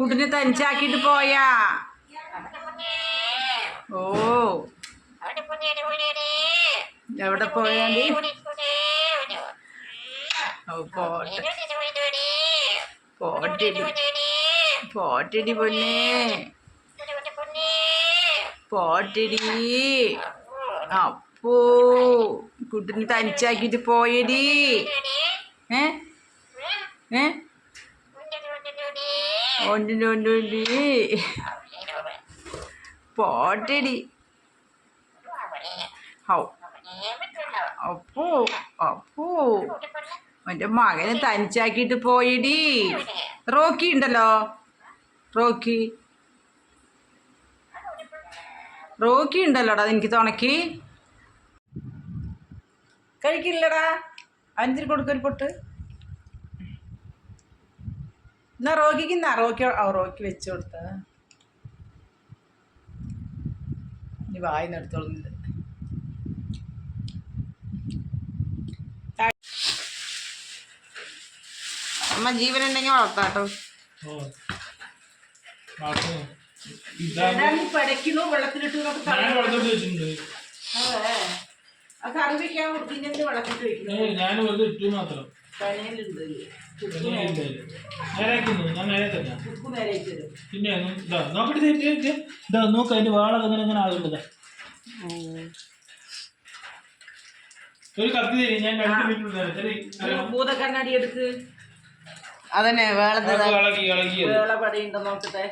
കുട്ടിനെ തനിച്ചാക്കിട്ട് പോയാ? ഓ. എവിടെ പോയാണ്ടി പോട്ടെ. പോട്ടിടി. പോട്ടിടി പൊന്നേ. പോട്ടിടി. അപ്പോ കുട്ടിനെ തനിച്ചാക്കിട്ട് പോയടി. ഏ? ഏ? ഒണ്ടി പോട്ടടി. ഹൗ. അപ്പോ അപ്പോ. എന്റെ മകനെ തനിച്ചാക്കിയിട്ട് പോയിടി. റോക്കി ഉണ്ടല്ലോ. റോക്കി. റോക്കി ഉണ്ടല്ലോടാ എനിക്ക് തുണക്കി? കഴിക്കില്ലടാ. അഞ്ചിന് കൊടുക്കൊരു പൊട്ട്. എന്നാ റോഗിക്ക് ഇന്ന് റോക്കി റോക്കി വെച്ച് കൊടുത്ത ഇനി വായിന്ന് എടുത്തോളുന്നില്ല അമ്മ ജീവനുണ്ടെങ്കിൽ വളർത്താട്ടോ. പടയ്ക്കണു വെള്ളത്തിലിട്ടു ഞാൻ വെള്ളത്തോട്ട് വെച്ചിട്ടുണ്ട്. ആ കറി വെക്കാൻ കൊടുത്തിട്ട് വെള്ളത്തിട്ട് വെക്കുന്നു ഞാൻ വെറുതെ ഇട്ടു മാത്രം. പിന്നെ നോക്കട്ടെ. നോക്ക് അതിന്റെ വാളൊക്കെ അങ്ങനെ അങ്ങനെ ആകുന്നുണ്ട് ഒരു കത്തി തരും ഞാൻ. ഭൂതക്കണ്ണാടി എടുക്ക്. അതന്നെ വേളത് അതൊക്കെ ഇളകി ഇളകിയത് വേള പടയുണ്ടോ നോക്കട്ടെ.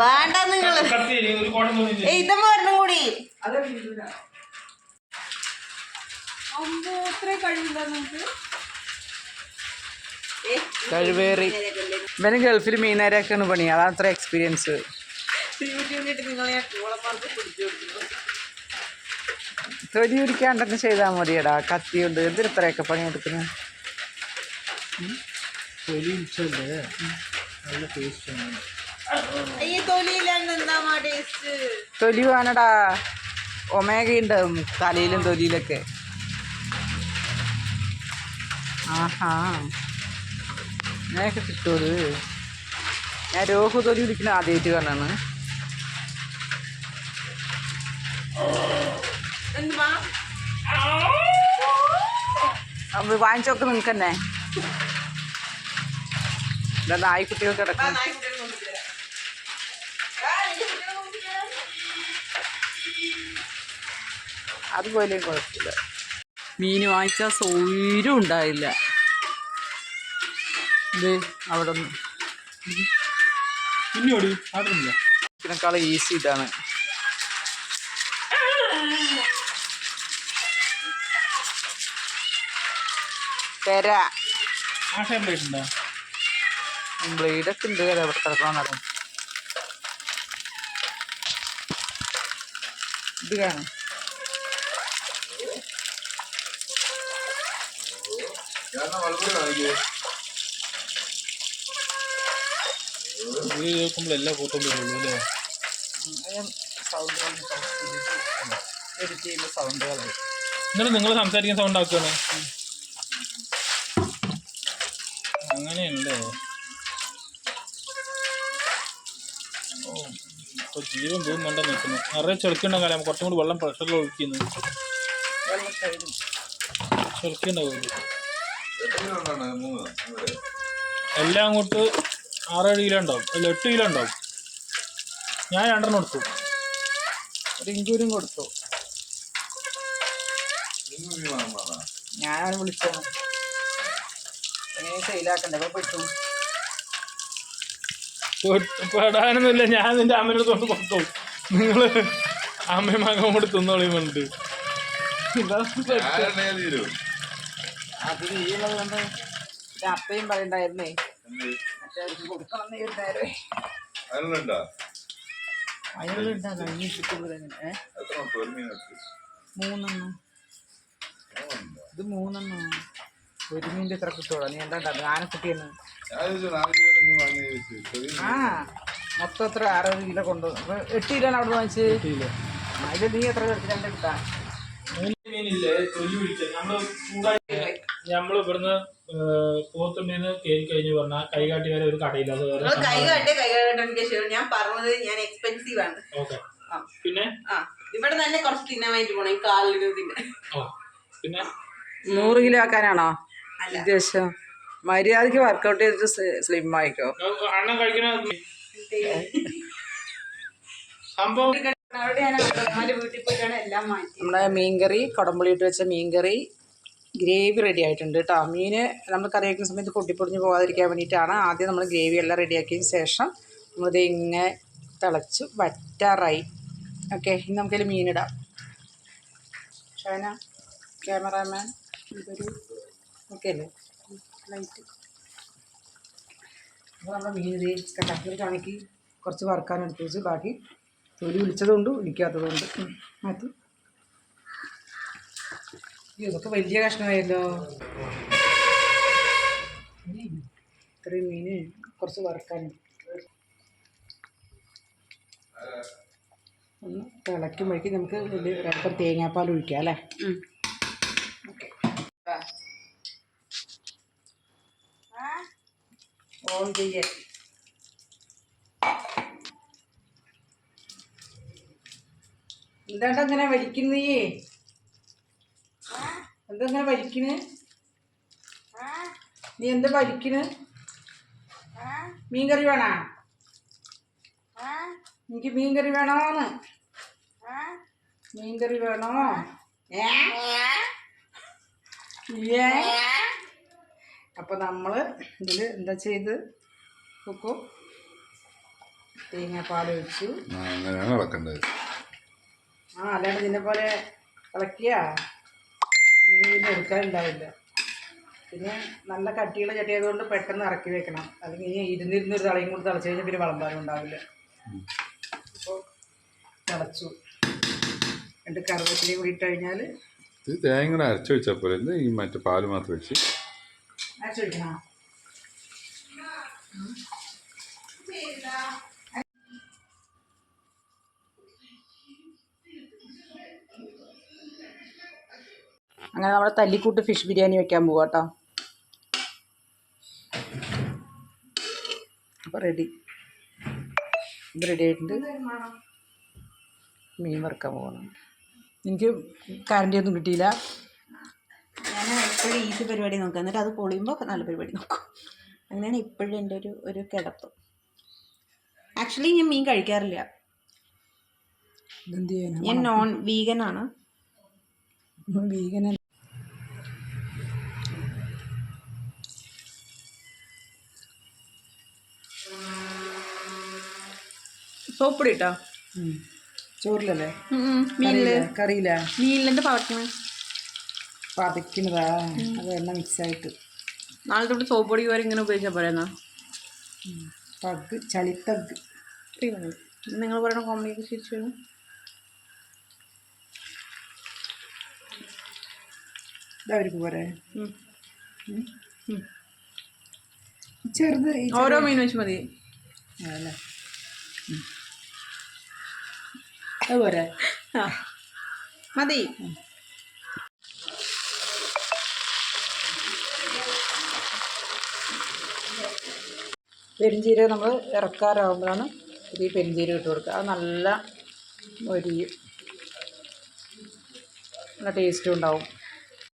വേണ്ട നിങ്ങൾ. കത്തി തരും ഒരു കോട്ടം തോന്നി തരും. ഇതും ഒരെണ്ണം കൂടി. കഴിവില്ല നമുക്ക്? കഴിവേറി. ഇവന് ഗൾഫിൽ മീനാരാക്കാണ് പണി. അതാണ് അത്ര എക്സ്പീരിയൻസ് തൊലി ഉരിക്കാണ്ടെന്ന് ചെയ്താൽ മതിയടാ. കത്തി കൊണ്ട് എന്തിന് ഇത്രയൊക്കെ എന്താ ടേസ്റ്റ് തൊലി വേണടാ. ഒമേഗ ഉണ്ടാവും തലയിലും തൊലിയിലൊക്കെ. ആഹാ. ഞാനൊക്കെ കിട്ടുമത് ഞാൻ രോഹു വിളിക്കുന്ന ആദ്യമായിട്ട് കാണാണ്. വാങ്ങിച്ചോക്ക് നിങ്ങൾക്ക് തന്നെ നായ്ക്കുട്ടികൾ കിടക്കും അതുപോലെ കുഴപ്പമില്ല. മീൻ വാങ്ങിച്ചാൽ സൗകര്യം ഉണ്ടായില്ല. ഇത് അവിടെ നിന്ന് ഇതിനേക്കാളും ഈസി ഇതാണ്. തെര. ബ്ലേഡൊക്കെ ഉണ്ട് അത് എവിടെ കിടക്കണമെന്നറിയാം ഇത് കാണും. വരുള്ളൂ അല്ലേ എഡിറ്റ് ചെയ്യുന്ന സൗണ്ടുകൾ എന്നിട്ട് നിങ്ങൾ സംസാരിക്കുന്ന സൗണ്ട് ആക്കുകയാണ് അങ്ങനെയല്ലേ ഓ ഇപ്പൊ ജീവൻ പോകുന്നുണ്ടോ നിൽക്കുന്നു. നിറയെ ചെളുക്കുണ്ട കാലം കുറച്ചും കൂടി വെള്ളം പ്രഷറിൽ ഒഴിക്കുന്നു. ചെളുക്കുണ്ടാവും എല്ലാം അങ്ങോട്ട് ആറേഴ് കിലോ ഉണ്ടാവും. അല്ല എട്ട് കിലോ ഉണ്ടാവും. ഞാൻ രണ്ടെണ്ണം കൊടുത്തു റിങ്കൂരും ഇഞ്ചൂരും കൊടുത്തു. ഞാനാണ് വിളിച്ചത്. എങ്ങനെ പെട്ടു പെടാനൊന്നുമില്ല ഞാൻ നിന്റെ അമ്മയുടെ കൊണ്ട് കൊടുത്തു. നിങ്ങൾ അമ്മയും മകൻ കൂടി തിന്നോളിയും വേണ്ടി ഈയുള്ളത് കൊണ്ട് ഒരു അപ്പയും പറയണ്ടായിരുന്നേ. മറ്റേ അവർക്ക് കൊടുക്കണം എന്ന് ഇരുന്നേരെ അതിനുണ്ടോ അതിനുള്ളിട്ടാ കഴിഞ്ഞിട്ട് ഏ? മൂന്നെണ്ണം. ഇത് മൂന്നെണ്ണം. ഒരു മീന്റെ എത്ര കിട്ടുള്ളൂ നീ എന്താ ആനക്കുട്ടിയെന്ന് ആ മൊത്തം എത്ര? അറുപത് കിലോ കൊണ്ടുവന്നു അപ്പൊ എട്ട് കിലോ അവിടെ വാങ്ങിച്ച് അതിൽ നീ എത്ര രണ്ട് കിട്ടാ? മീനില്ലേ? തൊലി പിടിച്ച. നമ്മൾ ചൂടായി നമ്മൾ ഇവിടുന്ന് പോത്തുണ്ടിന്ന് കയറി കഴിഞ്ഞു പറഞ്ഞാൽ കൈകാട്ടി വരെ ഒരു കടയില്ല. അത് വേറെ നിങ്ങൾ കൈ കാട്ടെ കൈ കാട്ടെ ഞാൻ പറഞ്ഞത് ഞാൻ എക്സ്പെൻസീവ് ആണ്. ഓക്കെ. പിന്നെ? ഇവിടെ തന്നെ കുറച്ച് തിന്നാൻ വേണ്ടി പോണം കാലിന് തിന്നാൻ പിന്നെ? നൂറ് കിലോ ആക്കാനാണോ? അല്ല. ഉദ്ദേശം മര്യാദയ്ക്ക് വർക്കൗട്ട് ചെയ്തിട്ട് സ്ലിം ആയിക്കോ. കഴിക്കണ? സംഭവം നമ്മുടെ മീൻകറി കുടംപുളി ഇട്ട് വെച്ച മീൻകറി ഗ്രേവി റെഡി ആയിട്ടുണ്ട് കേട്ടോ. മീന് നമ്മൾ കറി വയ്ക്കുന്ന സമയത്ത് പൊട്ടിപ്പൊടിഞ്ഞ് പോകാതിരിക്കാൻ വേണ്ടിയിട്ടാണ് ആദ്യം നമ്മൾ ഗ്രേവി എല്ലാം റെഡിയാക്കിയതിന് ശേഷം നമ്മളിത് ഇങ്ങനെ തിളച്ച് വറ്റാറായി. ഓക്കെ ഇനി നമുക്കതിൽ മീനിടാം. ഷൈന ക്യാമറാമാൻ ഇതൊരു ഓക്കെ അല്ലേ? ലൈറ്റ് അപ്പോൾ നമ്മുടെ മീൻ ഇതേ കട്ടാക്കിയിട്ടാണെങ്കിൽ കുറച്ച് വറുക്കാൻ എടുത്ത് വെച്ച് ബാക്കി തൊലി വിളിച്ചതുകൊണ്ട് വിളിക്കാത്തതുകൊണ്ട് അത് ഇതൊക്കെ വലിയ കഷ്ണമായല്ലോ. ഇത്രയും മീന് കുറച്ച് വറുക്കാനുണ്ട്. ഒന്ന് തിളയ്ക്കുമ്പോഴേക്കും നമുക്ക് വലിയ ഒരല്പം തേങ്ങാപ്പാൽ ഒഴിക്കാം അല്ലേ? ഓക്കെ. ഓൺ ചെയ്യാൻ എന്താണ്ടങ്ങനെ വലിക്കുന്നേ? എന്തെങ്ങനെ വലിക്കണ്? നീ എന്താ വലിക്കണ്? മീൻകറി വേണോ? എനിക്ക് മീൻകറി വേണോന്ന്? മീൻകറി വേണോ? ഏ? ഏ അപ്പൊ നമ്മൾ ഇതിൽ എന്താ ചെയ്ത്? കുക്കു തേങ്ങാപ്പാൽ ഒഴിച്ചു. ഇളക്കേണ്ടത് ആ അല്ലാണ്ട് ഇതിനെ പോലെ ഇളക്കിയ? ഇതിന് എടുക്കാനുണ്ടാവില്ല പിന്നെ നല്ല കട്ടിയുള്ള ചട്ടിയായത് കൊണ്ട് പെട്ടെന്ന് ഇറക്കി വെക്കണം. അല്ലെങ്കിൽ ഇനി ഇരുന്നിരുന്നൊരു തളയും കൂടി തിളച്ച് കഴിഞ്ഞാൽ പിന്നെ വിളമ്പാനും ഉണ്ടാവില്ല. അപ്പോൾ തിളച്ചു. രണ്ട് കറിവേപ്പിലയും കൂടി ഇട്ട് കഴിഞ്ഞാൽ ഇത് തേങ്ങ അരച്ചു വെച്ചാൽ പോലെ ഈ മറ്റേ പാൽ മാത്രം വെച്ച്. അരച്ചു ഒഴിക്കണം അങ്ങനെ നമ്മുടെ തല്ലിക്കൂട്ട് ഫിഷ് ബിരിയാണി വെക്കാൻ പോകാം കേട്ടോ അപ്പോൾ റെഡി ഇത് റെഡി ആയിട്ടുണ്ട്. മീൻ വറുക്കാൻ പോകണം എനിക്ക് കറണ്ടി ഒന്നും കിട്ടിയില്ല? ഞാൻ എപ്പോഴും ഈസി പരിപാടി നോക്കുക എന്നിട്ട് അത് പൊളിയുമ്പോൾ നല്ല പരിപാടി നോക്കും. അങ്ങനെയാണ് ഇപ്പോഴും എന്റെ ഒരു ഒരു കിടപ്പ്. ആക്ച്വലി ഞാൻ മീൻ കഴിക്കാറില്ല. ഞാൻ നോൺ വീഗനാണ് വീഗൻ സോപ്പൊടി ഇട്ടോ ചോറിലല്ലേ? മീനിൽ? കറിയില്ല മീനിലെന്റെ പവയ്ക്കണം പതക്കുന്നതാ. അത് എണ്ണ മിക്സായിട്ട് നാളെ തൊട്ട് സോപ്പ് പൊടി വരെ ഇങ്ങനെ ഉപയോഗിച്ചാൽ പോരെന്നാ? പഗ് ചളിത്തഗ്. നിങ്ങൾ പറയുന്ന കോമഡിയൊക്കെ ചിരിച്ചു വരും. ഇതവർക്ക് പോരെ. ചെറുത് ഓരോ മീൻ വെച്ച് മതി. അതല്ലേ അത് പോരെ ആ. മതി. പെരിഞ്ചീരകം നമ്മൾ ഇറക്കാറാകുമ്പോഴാണ് ഈ പെരിഞ്ചീരകം ഇട്ട് കൊടുക്കുക. അത് നല്ല ഒരു നല്ല ടേസ്റ്റും ഉണ്ടാവും.